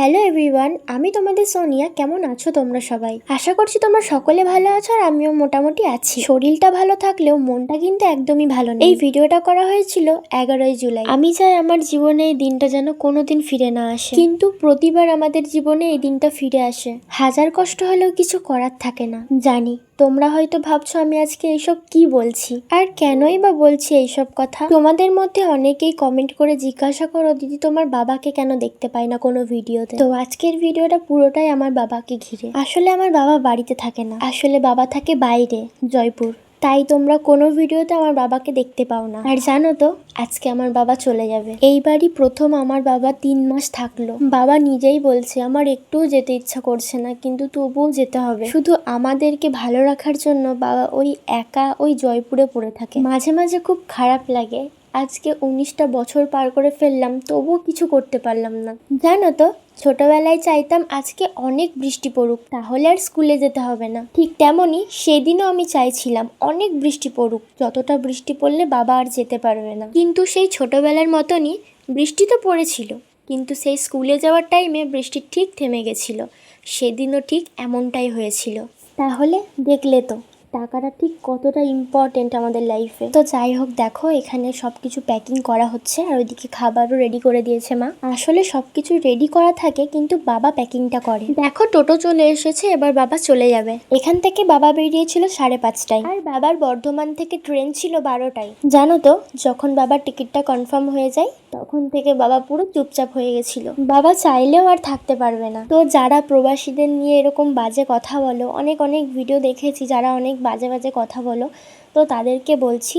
Hello everyone আমি তোমাদের সোনিয়া। কেমন আছো তোমরা সবাই? আশা করছি তোমরা সকলে ভালো আছো আর আমিও মোটামুটি আছি। শরীরটা ভালো থাকলেও মনটা কিন্তু একদমই ভালো নেই। এই ভিডিওটা করা হয়েছিল এগারোই জুলাই। আমি চাই আমার জীবনে এই দিনটা যেন কোনোদিন ফিরে না আসে। কিন্তু প্রতিবার আমাদের জীবনে এই দিনটা ফিরে আসে। হাজার কষ্ট হলেও কিছু করার থাকে না। জানি তোমরা হয়তো ভাবছ আমি আজকে এইসব কি বলছি? আর কেনই বা বলছি এইসব কথা? তোমাদের মধ্যে অনেকেই কমেন্ট করে জিজ্ঞাসা করো, দিদি, তোমার বাবাকে কেন দেখতে পাই না কোনো ভিডিওতে? তো আজকের ভিডিওটা পুরোটাই আমার বাবাকে ঘিরে। আসলে আমার বাবা বাড়িতে থাকে না। আসলে বাবা থাকে বাইরে, জয়পুর। তাই তোমরা কোনো ভিডিওতে আমার বাবাকে দেখতে পাও না। আর জানো তো, আজকে আমার বাবা চলে যাবে। এইবারই প্রথম আমার বাবা তিন মাস থাকল। বাবা নিজেই বলছে, আমার একটুও যেতে ইচ্ছা করছে না, কিন্তু তবুও যেতে হবে। শুধু আমাদেরকে ভালো রাখার জন্য বাবা ওই একা ওই জয়পুরে পড়ে থাকে। মাঝে মাঝে খুব খারাপ লাগে আজকে উনিশটা বছর পার করে ফেললাম, তবুও কিছু করতে পারলাম না। জানো তো, ছোটবেলায় চাইতাম আজকে অনেক বৃষ্টি পড়ুক, তাহলে আর স্কুলে যেতে হবে না। ঠিক তেমনই সেদিনও আমি চাইছিলাম অনেক বৃষ্টি পড়ুক, যতটা বৃষ্টি পড়লে বাবা আর যেতে পারবে না। কিন্তু সেই ছোটবেলার মতনই বৃষ্টি তো পড়েছিল, কিন্তু সেই স্কুলে যাওয়ার টাইমে বৃষ্টি ঠিক থেমে গেছিল, সেদিনও ঠিক এমনটাই হয়েছিল। তাহলে দেখলে তো। টাকাটা ঠিক কতটা ইম্পর্টেন্ট আমাদের লাইফে তো যাই হোক, দেখো, এখানে সব কিছু প্যাকিং করা হচ্ছে আর ওইদিকে খাবারও রেডি করে দিয়েছে মা। আসলে সব কিছু রেডি করা থাকে, কিন্তু বাবা প্যাকিংটা করে। দেখো, টোটো চলে এসেছে, এবার বাবা চলে যাবে। এখান থেকে বাবা বেরিয়েছিল সাড়ে পাঁচটায়। আর বাবার বর্ধমান থেকে ট্রেন ছিল বারোটায়। জানো তো, যখন বাবার টিকিটটা কনফার্ম হয়ে যায় তখন থেকে বাবা পুরো চুপচাপ হয়ে গেছিল। বাবা চাইলেও আর থাকতে পারবে না। তো যারা প্রবাসীদের নিয়ে এরকম বাজে কথা বলো, অনেক অনেক ভিডিও দেখেছি, যারা অনেক বাজে বাজে কথা বলো তো তাদেরকে বলছি,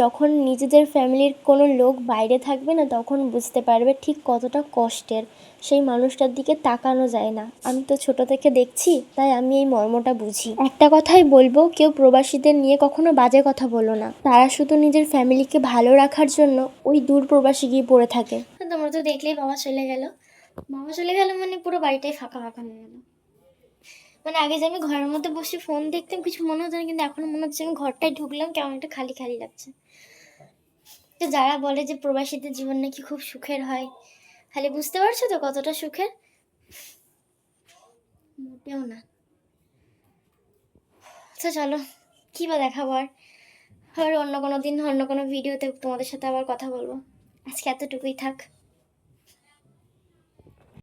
যখন নিজেদের ফ্যামিলির কোনো লোক বাইরে থাকবে না, তখন বুঝতে পারবে ঠিক কতটা কষ্টের। সেই মানুষটার দিকে তাকানো যায় না। আমি তো ছোট থেকে দেখছি, তাই আমি এই মর্মটা বুঝি। একটা কথাই বলব, কেউ প্রবাসীদের নিয়ে কখনো বাজে কথা বলো না। তারা শুধু নিজের ফ্যামিলিকে ভালো রাখার জন্য ওই দূর প্রবাসী গিয়ে পড়ে থাকে। তোমরা তো দেখলেই বাবা চলে গেল। বাবা চলে গেল মানে পুরো বাড়িটাই ফাঁকা ফাঁকা হয়ে গেল। মানে আগে যে আমি ঘরের মধ্যে বসে ফোন দেখতাম, কিছু মনে হতো না, কিন্তু এখন মনে হচ্ছে আমি ঘরটায় ঢুকলাম, কেমন একটা খালি খালি লাগছে। তো যারা বলে যে প্রবাসীদের জীবন নাকি খুব সুখের হয় খালি বুঝতে পারছ তো কতটা সুখের? মোটেও না। আচ্ছা চলো, কী বা দেখাবো আর? আবার অন্য কোনো দিন, অন্য কোনো ভিডিওতে তোমাদের সাথে আবার কথা বলব। আজকে এতটুকুই থাক।